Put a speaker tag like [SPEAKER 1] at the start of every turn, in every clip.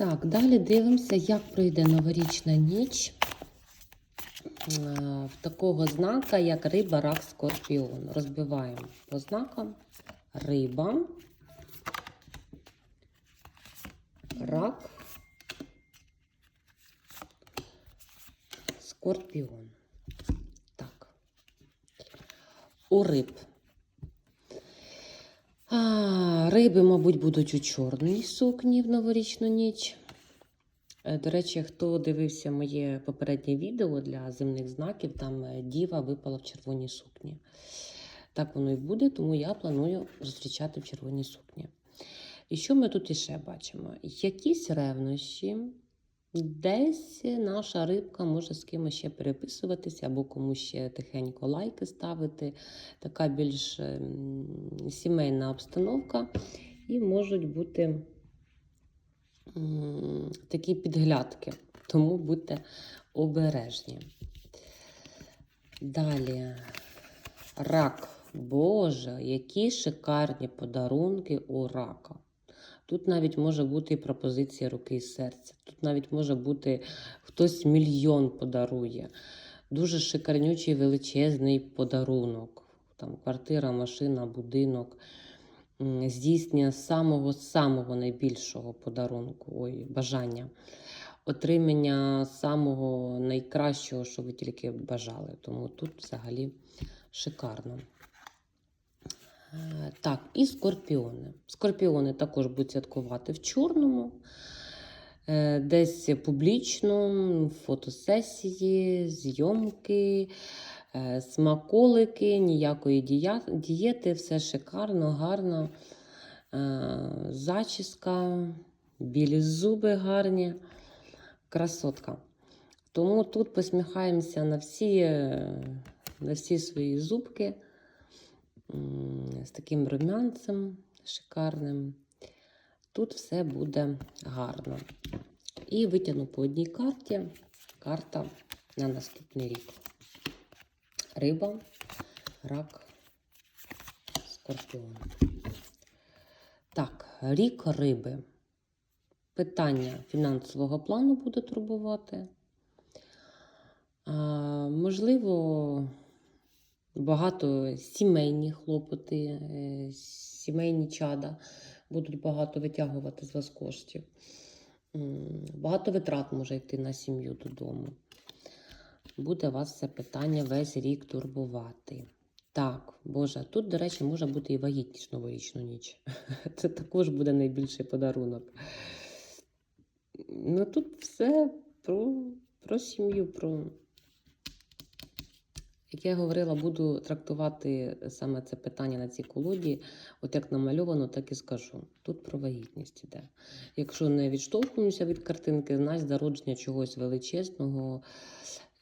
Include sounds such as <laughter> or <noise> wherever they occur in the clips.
[SPEAKER 1] Так, далі дивимося, як пройде новорічна ніч е, в такого знака, як риба, рак, скорпіон. Розбиваємо по знакам риба, рак, скорпіон. Так. У риб. А, риби, мабуть, будуть у чорній сукні в новорічну ніч. Е, До речі, хто дивився моє попереднє відео для земних знаків, там е, діва випала в червоній сукні. Так воно і буде, тому я планую зустрічати в червоній сукні. І що ми тут іще бачимо? Якісь ревнощі, десь наша рибка може з кимось ще переписуватися, або комусь ще тихенько лайки ставити. Така більш ем, сімейна обстановка, і можуть бути такі підглядки. Тому будьте обережні. Далі. Рак. Боже, які шикарні подарунки у рака. Тут навіть може бути і пропозиція руки і серця. Тут навіть може бути хтось мільйон подарує. Дуже шикарнючий величезний подарунок. Там квартира, машина, будинок. Здійснення самого-самого найбільшого подарунку, ой, бажання. Отримання самого найкращого, що ви тільки бажали. Тому тут взагалі шикарно. Е, Так, і скорпіони. Скорпіони також будуть святкувати в чорному, е, десь публічно, фотосесії, зйомки, е, смаколики, ніякої дієти, все шикарно, гарно. Зачіска, білі зуби гарні, красотка. Тому тут посміхаємося на всі, на всі свої зубки з таким румянцем шикарним. Тут все буде гарно. І витягну по одній карті. Карта на наступний рік. Риба, рак, скорпіон. Так, рік риби. Питання фінансового плану буде турбувати. А, можливо, багато сімейні хлопоти, е, сімейні чада будуть багато витягувати з вас коштів. Багато витрат може йти на сім'ю додому. Буде вас це питання весь рік турбувати. Так, Боже, тут, до речі, може бути і вагітність новорічну ніч. <laughs> Це також буде найбільший подарунок. Ну тут все про, про сім'ю, про. Як я говорила, буду трактувати саме це питання на цій колоді, от як намальовано, так і скажу. Тут про вагітність іде. Якщо не відштовхуємося від картинки, значить зародження чогось величезного,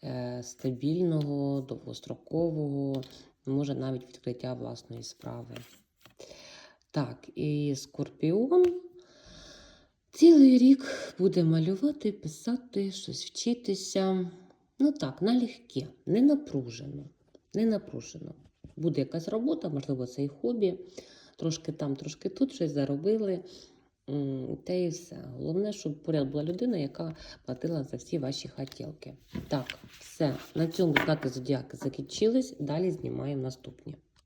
[SPEAKER 1] е, стабільного, довгострокового, може навіть відкриття власної справи. Так, і скорпіон цілий рік буде малювати, писати, щось вчитися. Ну так, налегке, не напружено. Не напружено. Буде якась робота, можливо, це і хобі. Трошки там, трошки тут щось заробили. Та і все. Головне, щоб поряд була людина, яка платила за всі ваші хотілки. Так, все. На цьому знаки зодіаки закінчились. Далі знімаємо наступні.